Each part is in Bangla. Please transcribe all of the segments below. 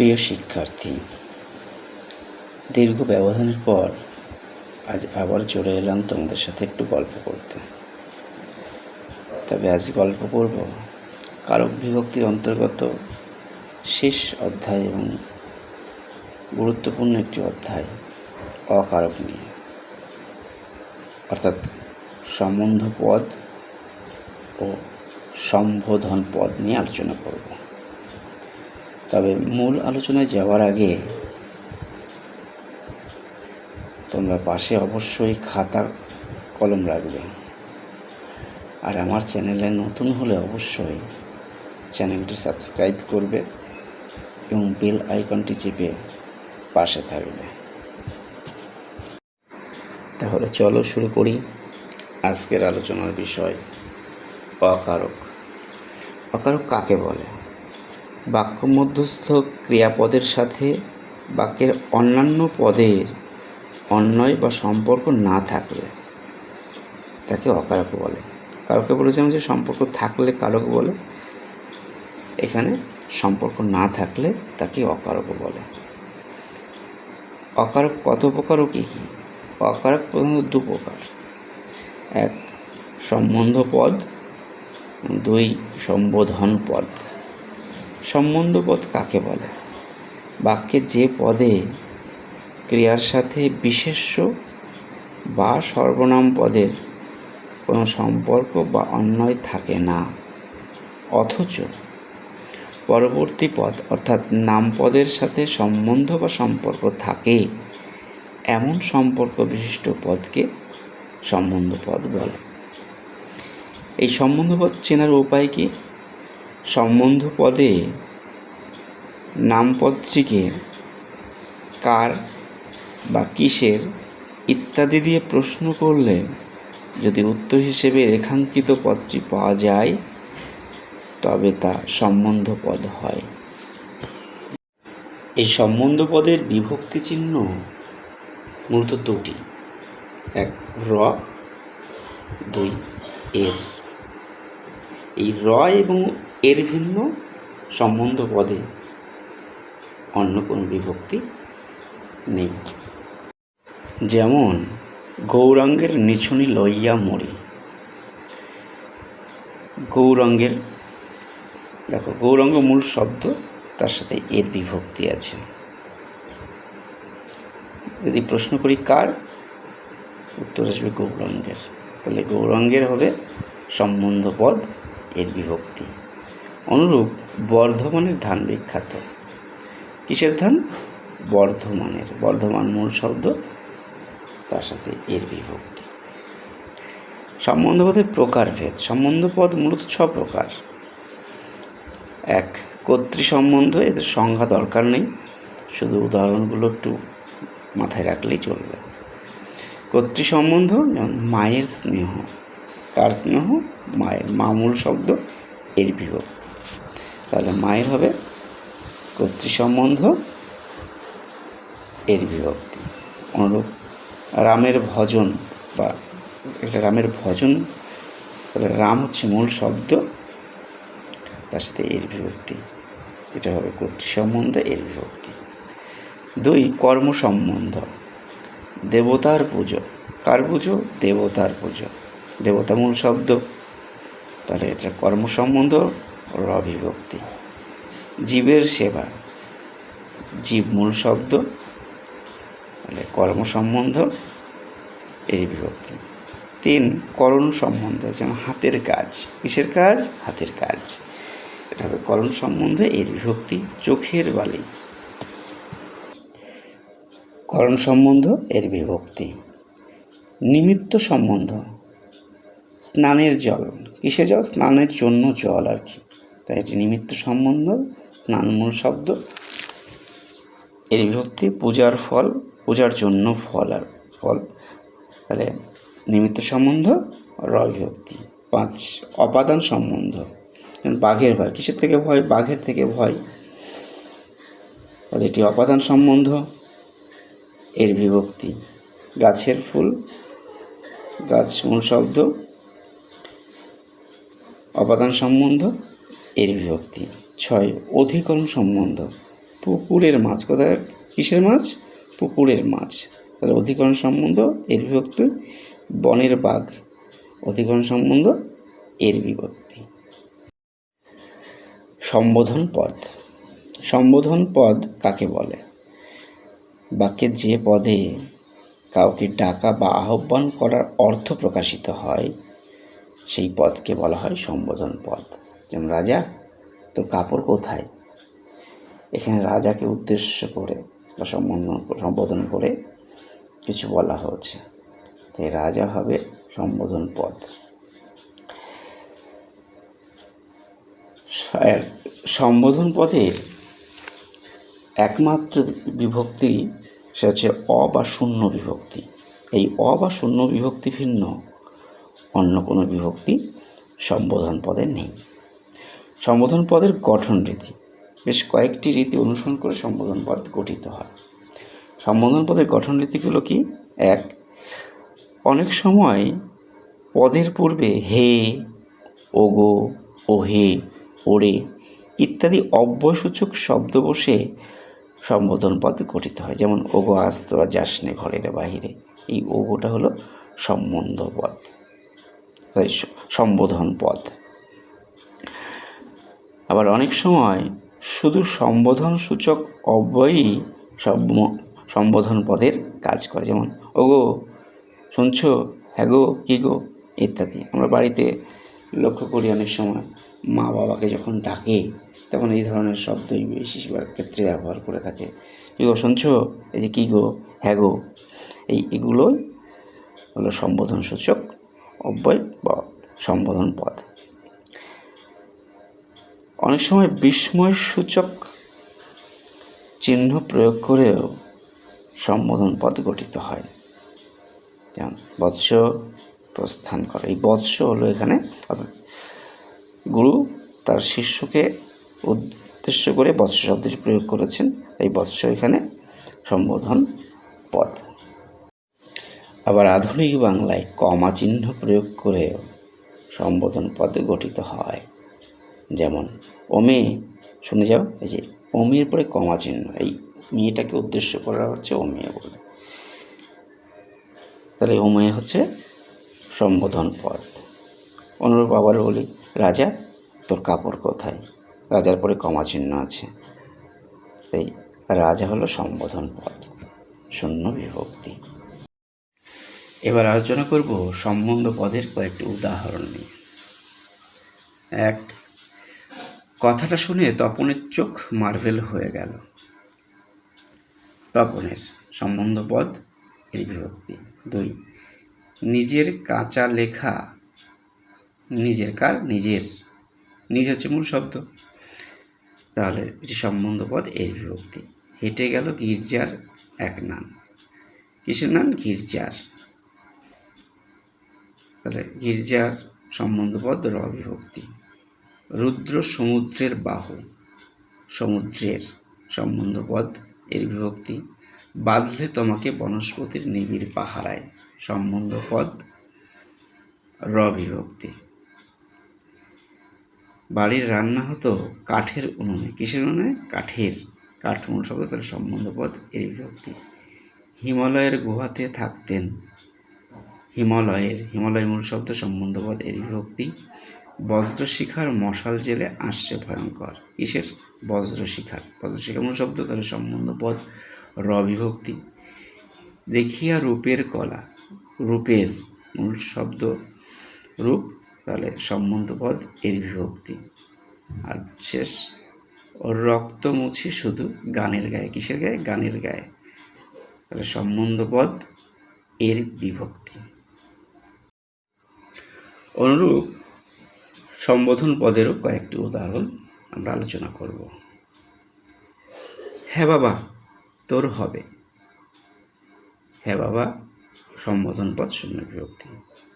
প্রিয় শিক্ষার্থী, দীর্ঘ ব্যবধানের পর আজ আবার চলে এলাম তোমাদের সাথে একটু গল্প করতে। তবে আজ গল্প করব কারক বিভক্তির অন্তর্গত শেষ অধ্যায় এবং গুরুত্বপূর্ণ একটি অধ্যায় অকারক নিয়ে। অর্থাৎ সম্বন্ধ পদ ও সম্বোধন পদ নিয়ে আলোচনা করব। তবে মূল আলোচনায় যাওয়ার আগে তোমরা পাশে অবশ্যই খাতা কলম রাখবে। আর আমার চ্যানেলে নতুন হলে অবশ্যই চ্যানেলটি সাবস্ক্রাইব করবে এবং বেল আইকনটি চেপে পাশে থাকবে। তাহলে চলো শুরু করি আজকের আলোচনার বিষয় অকারক। অকারক কাকে বলে? বাক্য মধ্যস্থ ক্রিয়াপদের সাথে বাক্যের অন্যান্য পদের অন্যয় বা সম্পর্ক না থাকলে তাকে অকারক বলে। কারকে বলেছিলাম যে সম্পর্ক থাকলে কারক বলে? এখানে সম্পর্ক না থাকলে তাকে অকারক বলে। অকারক কত প্রকার ও কী কী? অকারক প্রধানত দু প্রকার। এক সম্বন্ধ পদ দুই সম্বোধন পদ সম্বন্ধ পদ কাকে বলে? বাক্যে যে পদে ক্রিয়ার সাথে বিশেষ্য বা সর্বনাম পদের কোনো সম্পর্ক বা অন্যয় থাকে না। অথচ পরবর্তী পদ, অর্থাৎ নাম পদের সাথে সম্বন্ধ বা সম্পর্ক থাকে, এমন সম্পর্ক বিশিষ্ট পদকে সম্বন্ধ পদ বলে। এই সম্বন্ধ পদ চেনার উপায় কি? সম্বন্ধ পদে নাম পদটিকে কার বা কিসের ইত্যাদি দিয়ে প্রশ্ন করলে যদি উত্তর হিসেবে রেখাঙ্কিত পদটি পাওয়া যায়, তবে তা সম্বন্ধ পদ হয়। এই সম্বন্ধ পদের বিভক্তি চিহ্ন মূলত দুটি। এক, র, দুই, এর। এই র এবং এর ভিন্ন সম্বন্ধ পদে অন্য কোনো বিভক্তি নেই। যেমন, গৌরাঙ্গের নিছুনি লইয়া মরি। গৌরাঙ্গের, দেখো, গৌরাঙ্গ মূল শব্দ, তার সাথে এর বিভক্তি আছে। যদি প্রশ্ন করি কার, উত্তর আসবে গৌরাঙ্গের। তাহলে গৌরাঙ্গের হবে সম্বন্ধ পদ এর বিভক্তি। অনুরূপ বর্ধমানের ধান বিখ্যাত। কিসের ধান? বর্ধমানের। বর্ধমান মূল শব্দ, তার সাথে এর বিভক্তি। সম্বন্ধপদের প্রকারভেদ সম্বন্ধপদ মূলত ছ প্রকার। এক, কর্তৃ সম্বন্ধ, এদের সংজ্ঞা দরকার নেই। শুধু উদাহরণগুলো একটু মাথায় রাখলেই চলবে। কর্তৃ সম্বন্ধ, যেমন মায়ের স্নেহ। কার স্নেহ? মায়ের। মামূল শব্দ, এর বিভক্তি। তাহলে মায়ের হবে কর্তৃ সম্বন্ধ এর বিভক্তি। অনুরূপ রামের ভজন বা এটা রামের ভজন, তাহলে রাম হচ্ছে মূল শব্দ, তার সাথে এর বিভক্তি। এটা হবে কর্তৃ সম্বন্ধ এর বিভক্তি। দুই কর্ম সম্বন্ধ দেবতার পুজো। কার পুজো? দেবতার পুজো। দেবতা মূল শব্দ। তাহলে এটা কর্ম সম্বন্ধ র বিভক্তি জীবের সেবা। জীব মূল শব্দ, তাহলে কর্ম সম্বন্ধ এর বিভক্তি। তিন, করণ সম্বন্ধ, যেমন হাতের কাজ। কিসের কাজ? হাতের কাজ। এটা হবে করণ সম্বন্ধ, এর বিভক্তি চোখের বালি। করণ সম্বন্ধ, এর বিভক্তি। নিমিত্ত সম্বন্ধ, স্নানের জল। কিসের জল? স্নানের জন্য জল আর কি। তাই এটি নিমিত্ত সম্বন্ধ স্নান মূল শব্দ। এর বিভক্তি পূজার ফল, পূজার জন্য ফল আর ফল। তাহলে নিমিত্ত সম্বন্ধ র বিভক্তি। পাঁচ, অপাদান সম্বন্ধ। বাঘের ভয়, কিসের থেকে ভয়? বাঘের থেকে ভয়। তাহলে এটি অপাদান সম্বন্ধ, এর বিভক্তি। গাছের ফুল, গাছ মূল শব্দ। অপাদান সম্বন্ধ এর বিভক্তি। ছয়, অধিকরণ সম্বন্ধ। পুকুরের মাছ কোথায়? কিসের মাছ? পুকুরের মাছ। তাহলে অধিকরণ সম্বন্ধ, এর বিভক্তি। বনের বাঘ, অধিকরণ সম্বন্ধ, এর বিভক্তি। সম্বোধন পদ। সম্বোধন পদ কাকে বলে? বাক্যে যে পদে কাউকে ডাকা বা আহ্বান করার অর্থ প্রকাশিত হয়, সেই পদকে বলা হয় সম্বোধন পদ। যেমন রাজা, তোর কাপড় কোথায়? এখানে রাজাকে উদ্দেশ্য করে বা সম্বোধন সম্বোধন করে কিছু বলা হচ্ছে তাই রাজা হবে সম্বোধন পদ। সম্বোধন পদের একমাত্র বিভক্তি সেটা হচ্ছে অ বা শূন্য বিভক্তি। এই অ বা শূন্য বিভক্তি ভিন্ন, অন্য কোনো বিভক্তি সম্বোধন পদে নেই। সম্বোধন পদের গঠন রীতি। বেশ কয়েকটি রীতি অনুসরণ করে সম্বোধন পদ গঠিত হয়। সম্বোধন পদের গঠন রীতিগুলো কি? এক, অনেক সময় পদের পূর্বে হে, ওগো ও হে ওরে ইত্যাদি অব্যয়সূচক শব্দ বসে সম্বোধন পদ গঠিত হয়। যেমন, ওগো আজ, তোরা যাস নে ঘরের বাহিরে। এই ওগোটা হলো সম্বন্ধ পদ সম্বোধন পদ আবার অনেক সময় শুধু সম্বোধন সূচক অব্যয়ই সব- সম্বোধন পদের কাজ করে। যেমন, ওগো, শুনছো? হ্যাঁ গো, কী গো? ইত্যাদি। আমরা বাড়িতে লক্ষ্য করি অনেক সময় মা বাবাকে যখন ডাকে, তখন এই ধরনের শব্দই বেশিরভাগ ক্ষেত্রে ব্যবহার করে থাকে। কী গো, শুনছো? এই যে কী গো? হ্যাঁ গো? এই এগুলোই হলো সম্বোধন সূচক অব্যয় বা সম্বোধন পদ। অনেক সময় বিস্ময় সূচক চিহ্ন প্রয়োগ করেও সম্বোধন পদ গঠিত হয়। যেমন বৎস প্রস্থান করে। এই বৎস হলো এখানে গুরু তার শিষ্যকে উদ্দেশ্য করে বৎস শব্দটি প্রয়োগ করেছেন। এই বৎস এখানে সম্বোধন পদ। আবার আধুনিক বাংলায় কমা চিহ্ন প্রয়োগ করেও সম্বোধন পদ গঠিত হয়। যেমন ওমে, শুনে যাও, এই যে ওমের পরে কমা চিহ্ন, এই মেয়েটাকে উদ্দেশ্য করা হচ্ছে ওমিয়ে বলে। তাহলে ওমে হচ্ছে সম্বোধন পদ। অনুরূপ আবার বলি, রাজা, তোর কাপড় কোথায়? রাজার পরে কমা চিহ্ন আছে। তাই রাজা হলো সম্বোধন পদ, শূন্য বিভক্তি। এবার আলোচনা করব সম্বন্ধ পদের কয়েকটি উদাহরণ নিয়ে। এক কথাটা শুনে তপনের চোখ মার্বেল হয়ে গেল। তপনের সম্বন্ধপদ, এর বিভক্তি। দুই, নিজের কাঁচা লেখা, নিজের কার? নিজের। নিজ হচ্ছে মূল শব্দ। তাহলে এটি সম্বন্ধপদ, এর বিভক্তি। হেঁটে গেল গির্জার এক নাম। কিসের নাম? গির্জার। তাহলে গির্জার সম্বন্ধপদ, র বিভক্তি। রুদ্র সমুদ্রের বাহু। সমুদ্রের সম্বন্ধপদ এর বিভক্তি। বাঁধলে তোমাকে বনস্পতির নিবিড় পাহারায়। সম্বন্ধপদ র বিভক্তি। বাড়ির রান্না হতো কাঠের উনুনে। কিসের উনুনে? কাঠের। কাঠ মূল শব্দ, তাহলে সম্বন্ধপদ এর বিভক্তি। হিমালয়ের গুহাতে থাকতেন। হিমালয়ের, হিমালয় মূল শব্দ, সম্বন্ধপদ এর বিভক্তি। বজ্রশিখার মশাল জেলে আসছে ভয়ঙ্কর। কিসের বজ্রশিখার? বজ্রশিখার মূল শব্দ? তাহলে সম্বন্ধ পদ রবিভক্তি। দেখিয়া রূপের কলা। রূপের মূল শব্দ রূপ, তাহলে সম্বন্ধ পদ এর বিভক্তি। আর শেষ রক্ত মুছি শুধু গানের গায়ে। কিসের গায়ে? গানের গায়ে। তাহলে সম্বন্ধ পদ এর বিভক্তি। অনুরূপ সম্বোধন পদেরও কয়েকটি উদাহরণ আমরা আলোচনা করব। হ্যাঁ বাবা, তোর হবে। হ্যাঁ বাবা, সম্বোধন পদ শূন্য বিভক্তি।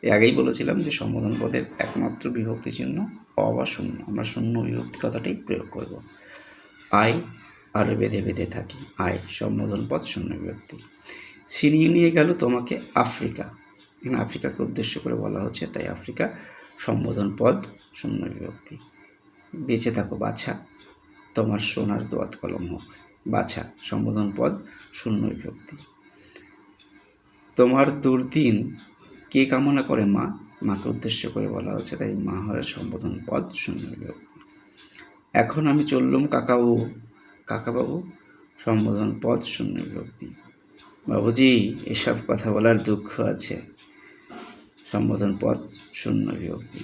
এর আগেই বলেছিলাম যে সম্বোধন পদের একমাত্র বিভক্তি চিহ্ন অ বা শূন্য। আমরা শূন্য বিভক্তি কথাটাই প্রয়োগ করব। আয় আর বেঁধে বেঁধে থাকি। আয় সম্বোধন পদ শূন্য বিভক্তি। ছিনিয়ে নিয়ে গেল তোমাকে আফ্রিকা। এখানে আফ্রিকাকে উদ্দেশ্য করে বলা হচ্ছে, তাই আফ্রিকা সম্বোধন পদ শূন্য বিভক্তি। বেঁচে থাকো, বাছা। তোমার সোনার দোয়াত কলম হোক। বাছা, সম্বোধন পদ শূন্য বিভক্তি। তোমার দুর্দিন কে কামনা করে মা? মাকে উদ্দেশ্য করে বলা হচ্ছে তাই মা হলের সম্বোধন পদ শূন্য বিভক্তি। এখন আমি চললুম কাকাবাবু কাকাবাবু, সম্বোধন পদ শূন্য বিভক্তি। বাবুজি, এসব কথা বলার দুঃখ আছে। সম্বোধন পদ শূন্য বিভক্তি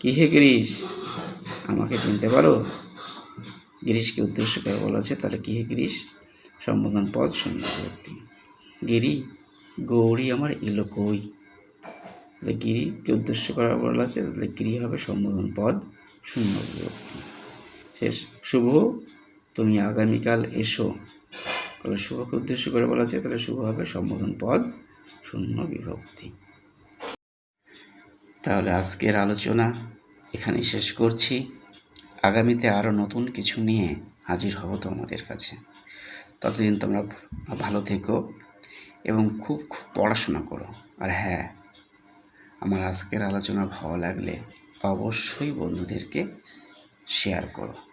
কি হে গিরিশ? আমাকে চিনতে পারো? গিরিশকে উদ্দেশ্য করে বলা হচ্ছে, তাহলে কি হে গিরিশ? সম্বোধন পদ শূন্য বিভক্তি গিরি, গৌরী আমার এলো কই তাহলে গিরিকে উদ্দেশ্য করা বলা আছে তাহলে গিরি হবে সম্বোধন পদ শূন্য বিভক্তি শেষ। শুভ, তুমি আগামীকাল এসো। তাহলে শুভকে উদ্দেশ্য করে বলা আছে তাহলে শুভ হবে সম্বোধন পদ শূন্য বিভক্তি। তাহলে আজকের আলোচনা এখানে শেষ করছি। আগামীতে আরও নতুন কিছু নিয়ে হাজির হব তোমাদের কাছে। ততদিন তোমরা ভালো থেকো এবং খুব খুব পড়াশোনা করো। আর হ্যাঁ আমার আজকের আলোচনা ভালো লাগলে অবশ্যই বন্ধুদেরকে শেয়ার করো।